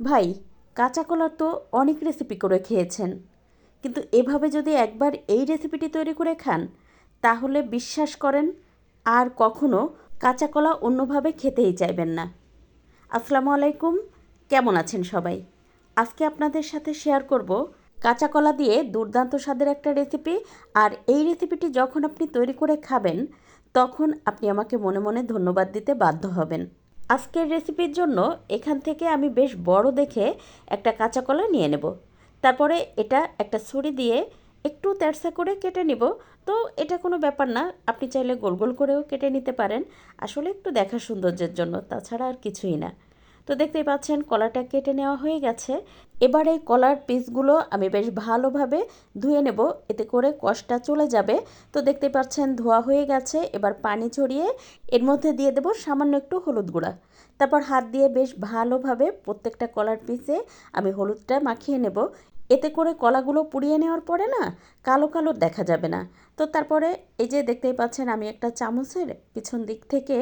ভাই, কাঁচা কলার তো অনেক রেসিপি করে খেয়েছেন। কিন্তু এভাবে যদি একবার এই রেসিপিটি তৈরি করে খান, তাহলে বিশ্বাস করেন, আর কখনো কাঁচা কলা অন্যভাবে খেতেই চাইবেন না। আসসালামু আলাইকুম, কেমন আছেন সবাই? আজকে আপনাদের সাথে শেয়ার করব কাঁচা কলা দিয়ে দুর্দান্ত স্বাদের একটা রেসিপি আর এই রেসিপিটি যখন আপনি তৈরি করে খাবেন, তখন আপনি আমাকে মনে মনে ধন্যবাদ দিতে বাধ্য হবেন। আজকের রেসিপির জন্য এখান থেকে আমি বেশ বড় দেখে একটা কাঁচা কলা নিয়ে নেব। তারপরে এটা একটা ছুরি দিয়ে একটু তেরসা করে কেটে নিব। তো এটা কোনো ব্যাপার না, আপনি চাইলে গোল গোল করেও কেটে নিতে পারেন। আসলে একটু দেখা সৌন্দর্যের জন্য, তাছাড়া আর কিছুই না। তো দেখতেই পাচ্ছেন, কলাটা কেটে নেওয়া হয়ে গেছে। এবার এই কলার পিসগুলো আমি বেশ ভালোভাবে ধুয়ে নেব, এতে করে কষটা চলে যাবে। তো দেখতে পাচ্ছেন, ধোয়া হয়ে গেছে, এবার পানি ছড়িয়ে এর মধ্যে দিয়ে দেব সামান্য একটু হলুদ গুঁড়া। তারপর হাত দিয়ে বেশ ভালোভাবে প্রত্যেকটা কলার পিসে আমি হলুদটা মাখিয়ে নেব। এতে করে কলাগুলো পুড়িয়ে নেওয়ার পরে না, কালো কালো দেখা যাবে না। তো তারপরে এই যে দেখতেই পাচ্ছেন আমি একটা চামচের পিছন দিক থেকে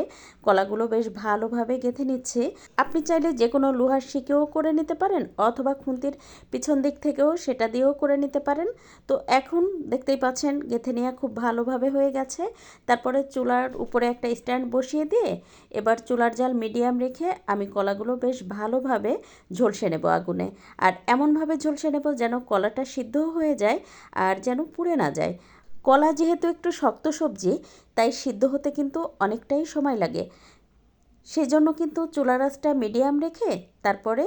কলাগুলো বেশ ভালোভাবে গেঁথে নিচ্ছি। আপনি চাইলে যে কোনো লোহার শিকেও করে নিতে পারেন অথবা খুন্তির পিছন দিক থেকেও সেটা দিয়েও করে নিতে পারেন। তো এখন দেখতেই পাচ্ছেন গেঁথে নেওয়া খুব ভালোভাবে হয়ে গেছে। তারপরে চুলার উপরে একটা স্ট্যান্ড বসিয়ে দিয়ে এবার চুলার জাল মিডিয়াম রেখে আমি কলাগুলো বেশ ভালোভাবে ঝলসে নেব আগুনে। আর এমনভাবে ঝলসে নেব যেন কলাটা সিদ্ধ হয়ে যায় আর যেন পুড়ে না যায়। কলা যেহেতু একটু শক্ত সবজি, তাই সিদ্ধ হতে কিন্তু অনেকটাই সময় লাগে। সেজন্য কিন্তু চুলা রাসটা মিডিয়াম রেখে তারপরে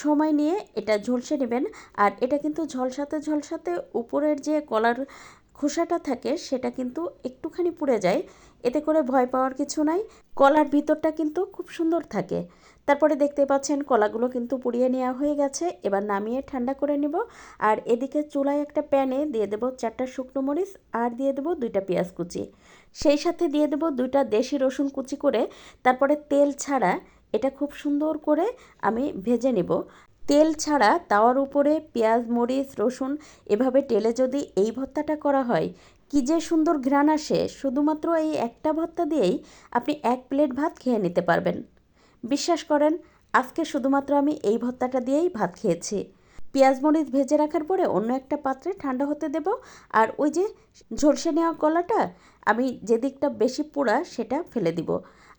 সময় নিয়ে এটা ঝলসে নেবেন। আর এটা কিন্তু ঝলসাতে ঝলসাতে উপরের যে কলার খোসাটা থাকে, সেটা কিন্তু একটুখানি পুড়ে যায়। এতে করে ভয় পাওয়ার কিছু নাই। কলার ভিতরটা কিন্তু খুব সুন্দর থাকে। তারপরে দেখতে পাচ্ছেন কলাগুলো কিন্তু পুড়িয়ে নেওয়া হয়ে গেছে। এবার নামিয়ে ঠান্ডা করে নিব। আর এদিকে চুলায় একটা প্যানে দিয়ে দেবো চারটা শুকনো মরিচ আর দিয়ে দেবো দুইটা পেঁয়াজ কুচি। সেই সাথে দিয়ে দেবো দুইটা দেশি রসুন কুচি করে, তারপরে তেল ছাড়া এটা খুব সুন্দর করে আমি ভেজে নেব। তেল ছাড়া তাওয়ার উপরে পেঁয়াজ, মরিচ, রসুন এভাবে টেলে যদি এই ভর্তাটা করা হয়, কি যে সুন্দর ঘ্রাণ আসে। শুধুমাত্র এই একটা ভর্তা দিয়েই আপনি এক প্লেট ভাত খেয়ে নিতে পারবেন। বিশ্বাস করেন, আজকে শুধুমাত্র আমি এই ভর্তাটা দিয়েই ভাত খেয়েছি। পেঁয়াজ, মরিচ ভেজে রাখার পরে অন্য একটা পাত্রে ঠান্ডা হতে দেব আর ওই যে ঝলসে নেওয়া কলাটা, আমি যেদিকটা বেশি পোড়া সেটা ফেলে দিব।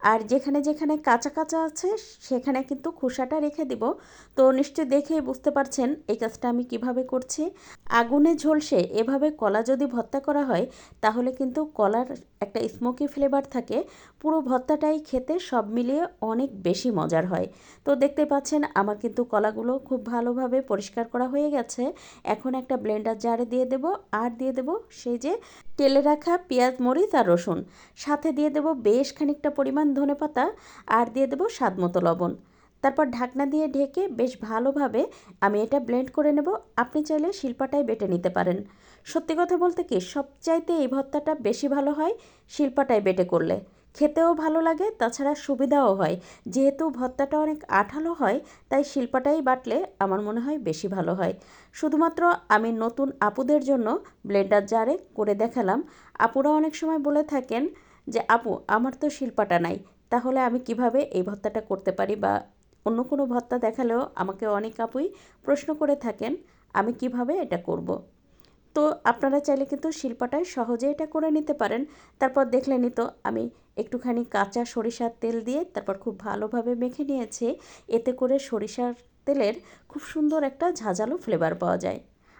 আর যেখানে যেখানে কাঁচা কাঁচা আছে, সেখানে কিন্তু খোসাটা রেখে দিব। তো নিশ্চয়ই দেখে বুঝতে পারছেন এই কাজটা আমি কীভাবে করছি। আগুনে ঝলসে এভাবে কলা যদি ভর্তা করা হয়, তাহলে কিন্তু কলার একটা স্মোকি ফ্লেভার থাকে। পুরো ভর্তাটাই খেতে সব মিলিয়ে অনেক বেশি মজার হয়। তো দেখতে পাচ্ছেন আমার কিন্তু কলাগুলো খুব ভালোভাবে পরিষ্কার করা হয়ে গেছে। এখন একটা ব্লেন্ডার জারে দিয়ে দেব। আর দিয়ে দেব সেই যে তেলে রাখা পেঁয়াজ, মরিচ আর রসুন। সাথে দিয়ে দেব বেশ খানিকটা পরিমাণ ধনে পাতা আর দিয়ে দেব স্বাদ মতো লবণ। তারপর ঢাকনা দিয়ে ঢেকে বেশ ভালোভাবে আমি এটা ব্লেন্ড করে নেব। আপনি চাইলে শিল্পাটাই বেটে নিতে পারেন। সত্যি কথা বলতে কি, সবচাইতে এই ভর্তাটা বেশি ভালো হয় শিল্পাটাই বেটে করলে। খেতেও ভালো লাগে, তাছাড়া সুবিধাও হয়। যেহেতু ভর্তাটা অনেক আঠালো হয়, তাই শিল্পাটাই বাটলে আমার মনে হয় বেশি ভালো হয়। শুধুমাত্র আমি নতুন আপুদের জন্য ব্লেন্ডার জারে করে দেখালাম। আপুরা অনেক সময় বলে থাকেন যে, আপু, আমার তো শিল্পাটা নাই, তাহলে আমি কীভাবে এই ভর্তাটা করতে পারি? বা অন্য কোনো ভর্তা দেখালেও আমাকে অনেক আপুই প্রশ্ন করে থাকেন, আমি কীভাবে এটা করব। তো আপনারা চাইলে কিন্তু শিল্পাটায় সহজে এটা করে নিতে পারেন। তারপর দেখলেনই তো আমি একটুখানি কাঁচা সরিষার তেল দিয়ে তারপর খুব ভালোভাবে মেখে নিয়েছি। এতে করে সরিষার তেলের খুব সুন্দর একটা ঝাঁঝালো ফ্লেভার পাওয়া যায়।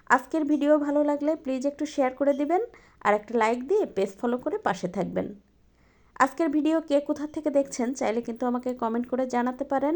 আজকের ভিডিও ভালো লাগলে প্লিজ একটু শেয়ার করে দিবেন আর একটা লাইক দিয়ে পেজ ফলো করে পাশে থাকবেন। আজকের ভিডিও কে কোথা থেকে দেখছেন চাইলে কিন্তু আমাকে কমেন্ট করে জানাতে পারেন।